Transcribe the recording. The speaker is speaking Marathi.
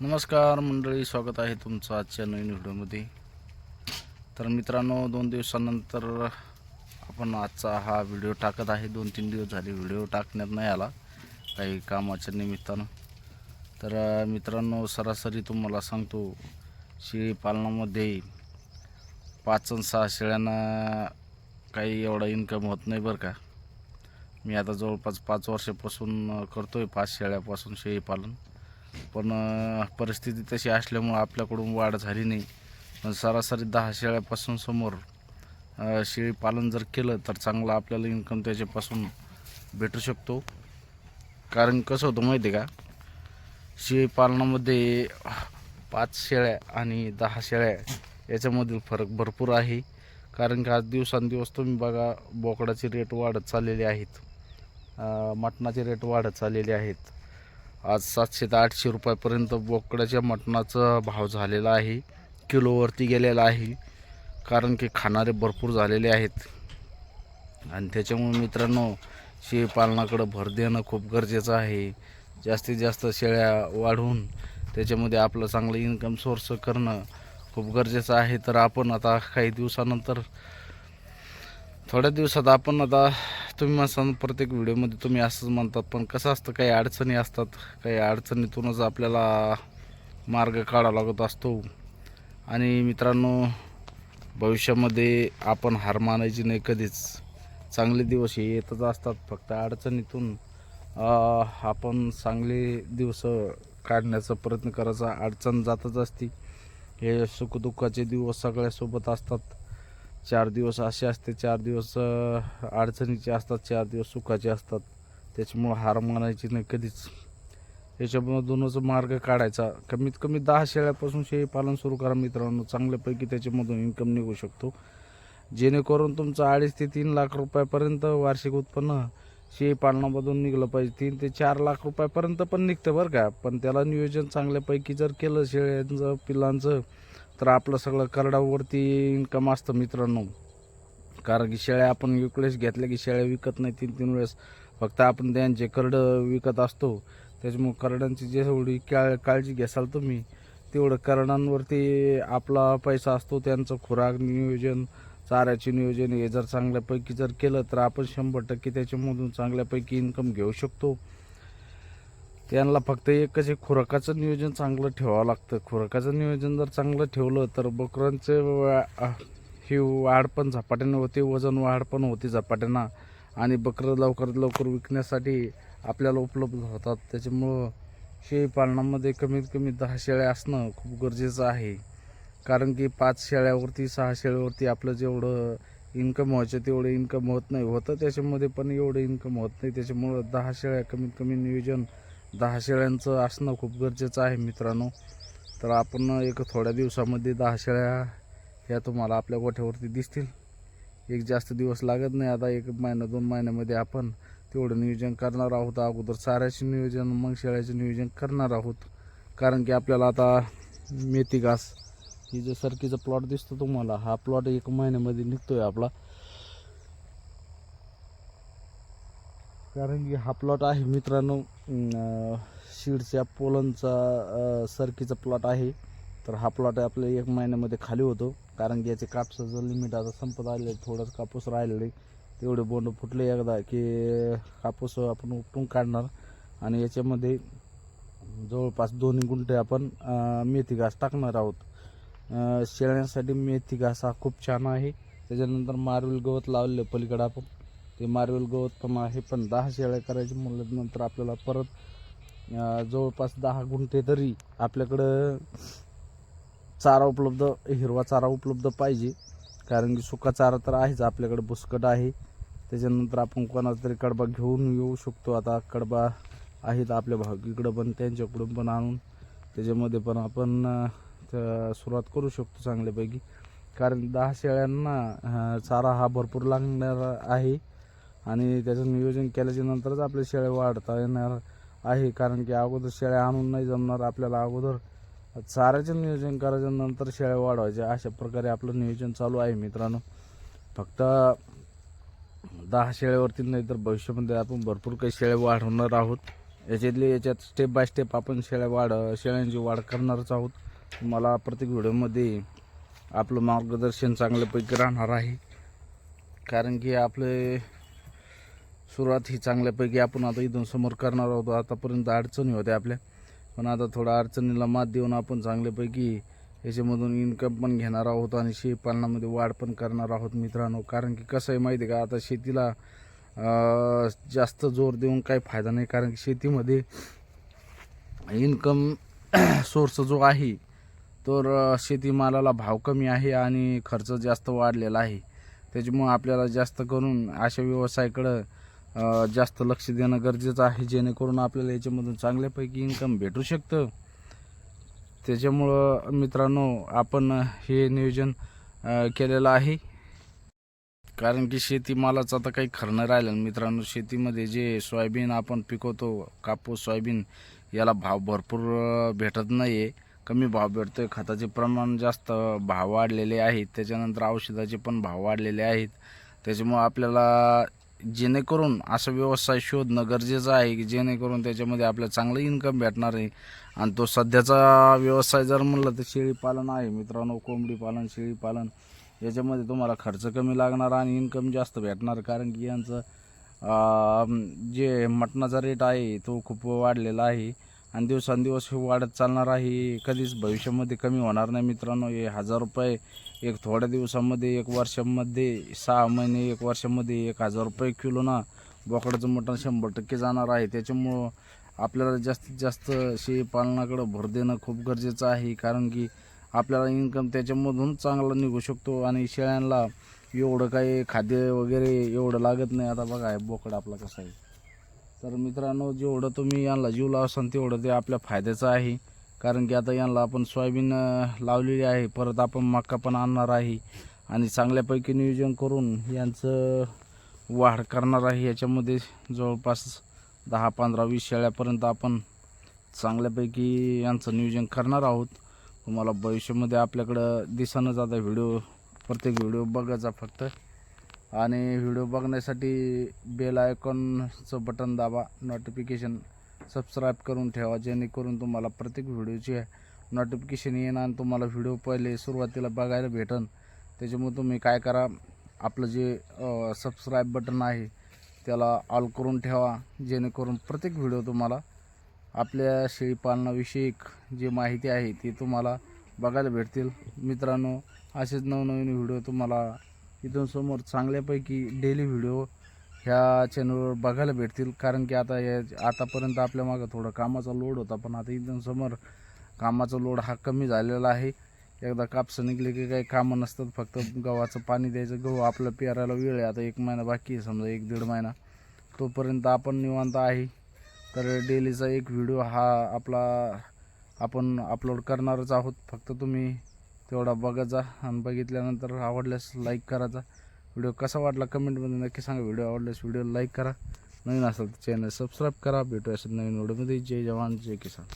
नमस्कार मंडळी स्वागत आहे तुमचं आजच्या नवीन व्हिडिओमध्ये. तर मित्रांनो दोन दिवसानंतर आपण आजचा हा व्हिडिओ टाकत आहे. दोन तीन दिवस झाले व्हिडिओ टाकण्यात नाही आला काही कामाच्या निमित्तानं. तर मित्रांनो सरासरी तुम्हाला सांगतो शेळी पालनामध्ये पाच सहा शेळ्यांना काही एवढा इन्कम होत नाही बरं का. मी आता जवळपास पाच वर्षापासून करतो आहे पाच शेळ्यापासून शेळी पालन. पण परिस्थिती तशी असल्यामुळं आपल्याकडून वाढ झाली नाही. पण सरासरी दहा शेळ्यापासून समोर शेळी पालन जर केलं तर चांगलं आपल्याला इन्कम त्याच्यापासून भेटू शकतो. कारण कसं होतं माहिती आहे का? शेळी पालनामध्ये पाच शेळ्या आणि दहा शेळ्या याच्यामधील फरक भरपूर आहे. कारण की आज दिवसांदिवस तुम्ही बघा बोकडाचे रेट वाढत चाललेले आहेत. मटणाचे रेट वाढत चाललेले आहेत. आज सातशे ते आठशे रुपयापर्यंत बोकडाच्या मटणाचा भाव झालेला आहे. किलोवरती गेलेला आहे. कारण की खाणारे भरपूर झालेले आहेत. आणि त्याच्यामुळे मित्रांनो शेळीपालनाकडं भर देणं खूप गरजेचं आहे. जास्तीत जास्त शेळ्या वाढवून त्याच्यामध्ये आपलं चांगलं इन्कम सोर्स करणं खूप गरजेचं आहे. तर आपण आता काही दिवसानंतर थोड्या दिवसात आपण आता तुम्ही म्हणसान प्रत्येक व्हिडिओमध्ये तुम्ही असंच म्हणतात पण कसं असतं काही अडचणी असतात काही अडचणीतूनच आपल्याला मार्ग काढावा लागत असतो. आणि मित्रांनो भविष्यामध्ये आपण हार मानायची नाही कधीच. चांगले दिवस हे येतच असतात फक्त अडचणीतून आपण चांगले दिवस काढण्याचा प्रयत्न करायचा. अडचण जातच असते. हे सुखदुःखाचे दिवस सगळ्यासोबत असतात. चार दिवस असे असते चार दिवस अडचणीचे असतात चार दिवस सुखाचे असतात. त्याच्यामुळं हार मानायची नाही कधीच. याच्यामधूनच मार्ग काढायचा. कमीत कमी दहा शेळ्यापासून शेळी पालन सुरू करा मित्रांनो. चांगल्यापैकी त्याच्यामधून इन्कम निघू शकतो. जेणेकरून तुमचं अडीच ते तीन लाख रुपयापर्यंत वार्षिक उत्पन्न शेळी पालनामधून निघलं पाहिजे. तीन ते चार लाख रुपयापर्यंत पण निघतं बरं का. पण त्याला नियोजन चांगल्यापैकी जर केलं शेळ्यांचं पिलांचं तर आपलं सगळं करडावरती इन्कम असतं मित्रांनो. कारण की शेळ्या आपण विकलेस घेतल्या की शेळ्या विकत नाही तीन तीन वेळेस फक्त आपण त्यांचे करडं विकत असतो. त्याच्यामुळे करड्यांची जेवढी काळ काळजी घेसाल तुम्ही तेवढं करडांवरती आपला पैसा असतो त्यांचं खुराक नियोजन चाऱ्याचे नियोजन हे जर चांगल्यापैकी जर केलं तर आपण शंभर टक्के त्याच्यामधून चांगल्यापैकी इन्कम घेऊ शकतो. त्यांना फक्त एकच एक खुराकाचं नियोजन चांगलं ठेवावं लागतं. खुराकाचं नियोजन जर चांगलं ठेवलं तर बकरांचे ही वाढ पण झपाट्याने होते वजन वाढ पण होते झपाट्यानं. आणि बकरं लवकरात लवकर विकण्यासाठी आपल्याला उपलब्ध होतात. त्याच्यामुळं शेळी पालनामध्ये कमीत कमी दहा शेळ्या असणं खूप गरजेचं आहे. कारण की पाच शेळ्यावरती सहा शेळ्यावरती आपलं जेवढं इन्कम व्हायचं तेवढं इन्कम होत नाही. होतं त्याच्यामध्ये पण एवढं इन्कम होत नाही. त्याच्यामुळं दहा शेळ्या कमीत कमी नियोजन दहा शेळ्यांचं असणं खूप गरजेचं आहे मित्रांनो. तर आपण एक थोड्या दिवसामध्ये दहा शेळ्या ह्या तुम्हाला आपल्या गोठ्यावरती दिसतील. एक जास्त दिवस लागत नाही आता एक महिना दोन महिन्यामध्ये आपण तेवढं नियोजन करणार आहोत. अगोदर चाऱ्याचे नियोजन मग शेळ्याचे नियोजन करणार आहोत. कारण की आपल्याला आता मेथी घास ही जे सरकीचा प्लॉट दिसतो तुम्हाला हा प्लॉट एक महिन्यामध्ये निघतो आहे आपला. कारण की हा प्लॉट आहे मित्रांनो शीडच्या पोलनचा सरकीचा प्लॉट आहे. तर हा प्लॉट आपल्या एक महिन्यामध्ये खाली होतो. कारण की याचे कापसाचं लिमिट आता संपत आलेलं आहे थोडंच कापूस राहिलेलं आहे. तेवढे बोंड फुटले एकदा की कापूस आपण उपटून काढणार. आणि याच्यामध्ये जवळपास दोन्ही गुंठे आपण मेथी घास टाकणार आहोत. शेळण्यासाठी मेथी घास हा खूप छान आहे. त्याच्यानंतर मार्वेल गवत लावलेलं आहे पलीकडे आपण. ते मार्वेल गवत पण आहे पण दहा शेळ्या करायची म्हणल्यानंतर आपल्याला परत जवळपास दहा गुंठे तरी आपल्याकडं चारा उपलब्ध हिरवा चारा उपलब्ध पाहिजे. कारण की सुका चारा तर आहेच आपल्याकडे बुसकट आहे. त्याच्यानंतर आपण कोणाचा तरी कडबा घेऊन येऊ शकतो. आता कडबा आहेत आपल्या भागीकडं पण त्यांच्याकडून पण आणून त्याच्यामध्ये पण आपण सुरुवात करू शकतो चांगल्यापैकी. कारण दहा शेळ्यांना चारा हा भरपूर लागणार आहे. आणि त्याचं नियोजन केल्याच्या नंतरच आपल्या शेळ्या वाढता येणार आहे. कारण की अगोदर शेळ्या आणून नाही जमणार आपल्याला अगोदर चाऱ्याचं नियोजन करायचं नंतर शेळ्या वाढवायच्या. अशा प्रकारे आपलं नियोजन चालू आहे मित्रांनो. फक्त दहा शेळ्यावरती नाही तर भविष्यामध्ये आपण भरपूर काही शेळ्या वाढवणार आहोत. याच्यातली याच्यात स्टेप बाय स्टेप आपण शेळ्या वाढ शेळ्यांची वाढ करणारच आहोत. मला प्रत्येक व्हिडिओमध्ये आपलं मार्गदर्शन चांगल्यापैकी राहणार आहे. कारण की आपले सुरुवात ही चांगल्यापैकी आपण आता इथून समोर करणार आहोत. आतापर्यंत अडचणी होत्या आपल्या. पण आता थोडा अडचणीला मात देऊन आपण चांगल्यापैकी याच्यामधून इन्कम पण घेणार आहोत आणि शेळीपालनामध्ये वाढ पण करणार आहोत मित्रांनो. कारण की कसं आहे माहिती आहे का? आता शेतीला जास्त जोर देऊन काही फायदा नाही. कारण की शेतीमध्ये इन्कम सोर्स जो आहे तर शेतीमालाला भाव कमी आहे आणि खर्च जास्त वाढलेला आहे. त्याच्यामुळं आपल्याला जास्त करून अशा व्यवसायाकडं जास्त लक्ष देणं गरजेचं आहे जेणेकरून आपल्याला याच्यामधून चांगल्यापैकी इन्कम भेटू शकतं. त्याच्यामुळं मित्रांनो आपण हे नियोजन केलेलं आहे. कारण की शेतीमालाचं आता काही खरं राहिलं मित्रांनो. शेतीमध्ये जे सोयाबीन आपण पिकवतो कापूस सोयाबीन याला भाव भरपूर भेटत नाही आहे कमी भाव भेटतोय. खताचे प्रमाण जास्त भाव वाढलेले आहेत. त्याच्यानंतर औषधाचे पण भाव वाढलेले आहेत. त्याच्यामुळं आपल्याला जेणेकरून असा व्यवसाय शोधणं गरजेचं आहे की जेणेकरून त्याच्यामध्ये आपल्याला चांगलं इन्कम भेटणार आहे. आणि तो सध्याचा व्यवसाय जर म्हणलं तर शेळीपालन आहे मित्रांनो कोंबडी पालन शेळीपालन याच्यामध्ये तुम्हाला खर्च कमी लागणार आणि इन्कम जास्त भेटणार. कारण की यांचं जे मटणाचा रेट आहे तो खूप वाढलेला आहे. आणि दिवसांदिवस हे वाढत चालणार आहे. कधीच भविष्यामध्ये कमी होणार नाही मित्रांनो. हे हजार रुपये एक थोड्या दिवसामध्ये एक वर्षामध्ये सहा महिने एक वर्षामध्ये एक हजार रुपये किलो ना बोकडाचं मटण शंभर टक्के जाणार आहे. त्याच्यामुळं आपल्याला जास्तीत जास्त शेळीपालनाकडं भर देणं खूप गरजेचं आहे. कारण की आपल्याला इन्कम त्याच्यामधून चांगला निघू शकतो आणि शेळ्यांना एवढं काही खाद्य वगैरे एवढं लागत नाही. आता बघा आहे बोकड आपला कसा आहे. तर मित्रांनो जेवढं तुम्ही यांना जीव लावसान तेवढं ते आपल्या फायद्याचं आहे. कारण की आता यांना आपण सोयाबीन लावलेली आहे. परत आपण मका पण आणणार आहे. आणि चांगल्यापैकी नियोजन करून यांचं वाढ करणार आहे. याच्यामध्ये जवळपास दहा पंधरा वीस शेळ्यापर्यंत आपण चांगल्यापैकी यांचं नियोजन करणार आहोत. तुम्हाला भविष्यामध्ये आपल्याकडं दिसानच आता व्हिडिओ प्रत्येक व्हिडिओ बघायचा फक्त. आणि व्हिडिओ बघण्यासाठी बेल आयकॉनचं बटन दाबा. नोटिफिकेशन सबस्क्राईब करून ठेवा जेणेकरून तुम्हाला प्रत्येक व्हिडिओची नोटिफिकेशन येणार आणि तुम्हाला व्हिडिओ पहिले सुरुवातीला बघायला भेटन. त्याच्यामुळे तुम्ही काय करा आपलं जे सबस्क्राईब बटन आहे त्याला ऑल करून ठेवा जेणेकरून प्रत्येक व्हिडिओ तुम्हाला आपल्या शेळीपालनाविषयक जी माहिती आहे ती तुम्हाला बघायला भेटतील. मित्रांनो असेच नवनवीन व्हिडिओ तुम्हाला इथून समोर चांगल्यापैकी डेली व्हिडिओ ह्या चॅनलवर बघायला भेटतील. कारण की आता या आतापर्यंत आपल्या मागं थोडं कामाचा लोड होता पण आता इथून समोर कामाचा लोड हा कमी झालेला आहे. एकदा कापसं निघले की काही कामं नसतात फक्त गव्हाचं पाणी द्यायचं. गहू आपलं पेरायला वेळ आहे आता एक महिना बाकी आहे समजा एक दीड महिना. तोपर्यंत आपण निवांत आहे. तर डेलीचा एक व्हिडिओ हा आपला आपण अपलोड करणारच आहोत. फक्त तुम्ही तेवढा बघायचा आणि बघितल्यानंतर आवडल्यास लाईक करायचा व्हिडिओ कसा वाटला कमेंटमध्ये नक्की सांगा. व्हिडिओ आवडल्यास व्हिडिओ लाईक करा. नवीन असेल तर चॅनल सबस्क्राईब करा. भेटू असेल नवीन व्हिडिओमध्ये जय जवान जय किसान.